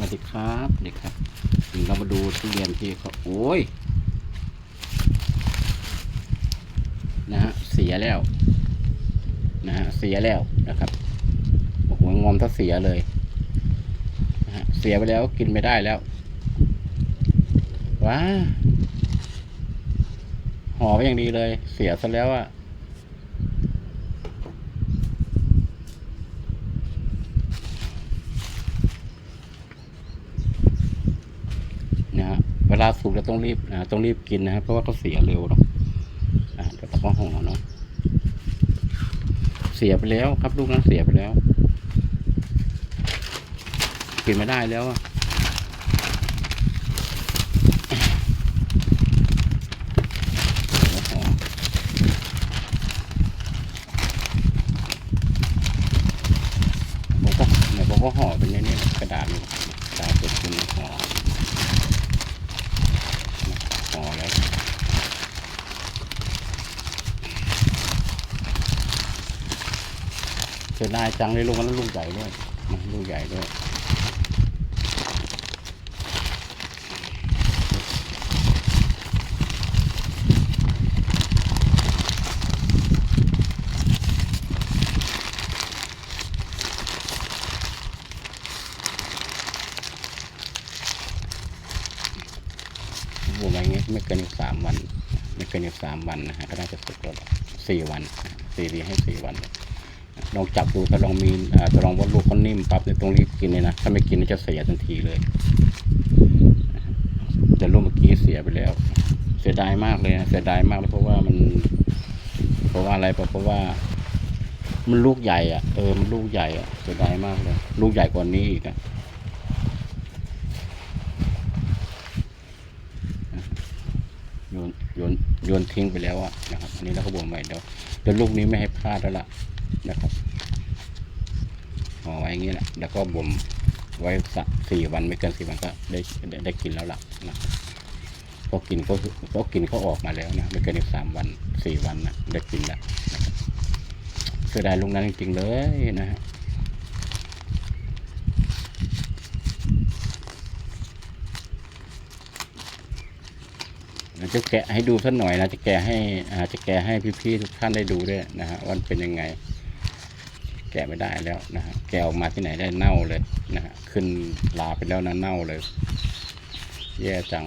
สวัสดีครับเด็กครับเรามาดูทุเรียนที่เขาโอ้ยนะฮะเสียแล้วนะฮะเสียแล้วนะครับโอ้โหงอมถ้าเสียเลยนะฮะเสียไปแล้วกินไม่ได้แล้วว้าหอไปอย่างดีเลย เสียซะแล้วอะนะฮะเว ลาสุกเราต้องรีบนะต้องรีบกินนะครับเพราะว่าเขาเสียเร็วเนาะอะเดี๋ยวเราก็ห่อเนาะเสียไปแล้วครับลูกนั้นเสียไปแล้ว กินไม่ได้แล้วอะแล้วห่อผมก็เนี่ยผมก็ห่อเป็นนนี้กระดาษนี่กระดาษเป็นเป็นห่อ พอแล้ว เสียดายจังเลยลูกมันลูกใหญ่ด้วยลูกใหญ่ด้วยบวกอะไรเงี้ยไม่เกินอีกสามวัน ไม่เกินอีกสามวันนะฮะก็น่าจะสุกแล้วสี่วันสี่ดีให้สี่วันเลองจับดูถ้าลองมีอ่าถ้าลองว่าลูกเขานิ่มปั๊บเนี่ยต้องรีบกินเลยนะ ถ้าไม่กินจะเสียทันทีเลยแต่ลูกเมื่อกี้เสียไปแล้ว เสียดายมากเลยนะเสียดายมากเลยเพราะว่ามัน เพราะว่าอะไรเพราะว่า มันลูกใหญ่อะเออมันลูกใหญ่อะเสียดายมากเลย ลูกใหญ่กว่านี้อีกอะโยนโยนโยนทิ้งไปแล้วอะนะครับอันนี้เราก็บ่มไว้เดี๋ยวเดี๋ยวลูกนี้ไม่ให้พลาดแล้วล่ะ นะครับห่อไว้อย่างนี้แหละแล้วก็บ่มไว้สักสี่วันไม่เกินสี่วันก็ได้ได้ได้กินแล้วล่ะนะพอกินก็พอกินเขาออกมาแล้วนะไม่เกินอีกสามวันสี่วันนะได้กินแล้วนะครับเสียดายลุงนั้นจริงๆเลยนะฮะ จะแกะให้ดูสักหน่อยนะ จะแกะให้อาจะแกะให้พี่ๆทุกท่านได้ดูด้วยนะฮะว่าเป็นยังไง แกะไม่ได้แล้วนะฮะแกะออกมาที่ไหนได้เน่าเลยนะฮะขึ้นลาไปแล้วนะเน่าเลย แย่จัง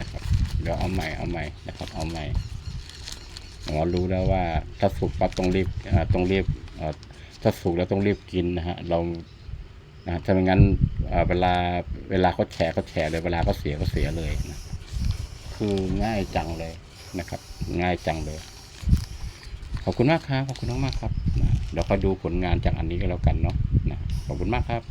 นะครับเดี๋ยวเอาใหม่เอาใหม่นะครับเอาใหม่หมอรู้แล้วว่าถ้าสุกปั๊บต้องรีบต้องรีบถ้าสุกแล้วต้องรีบกินนะฮะเรานะถ้าไม่งั้นเวลาเวลาเขาแฉเขาแฉเลยเวลาเขาเสียเขาเสียเลยนะ คือง่ายจังเลยนะครับ ง่ายจังเลย ขอบคุณมากครับ ขอบคุณมากๆครับนะเดี๋ยวคอยดูผลงานจากอันนี้ก็แล้วกันเนาะนะขอบคุณมากครับ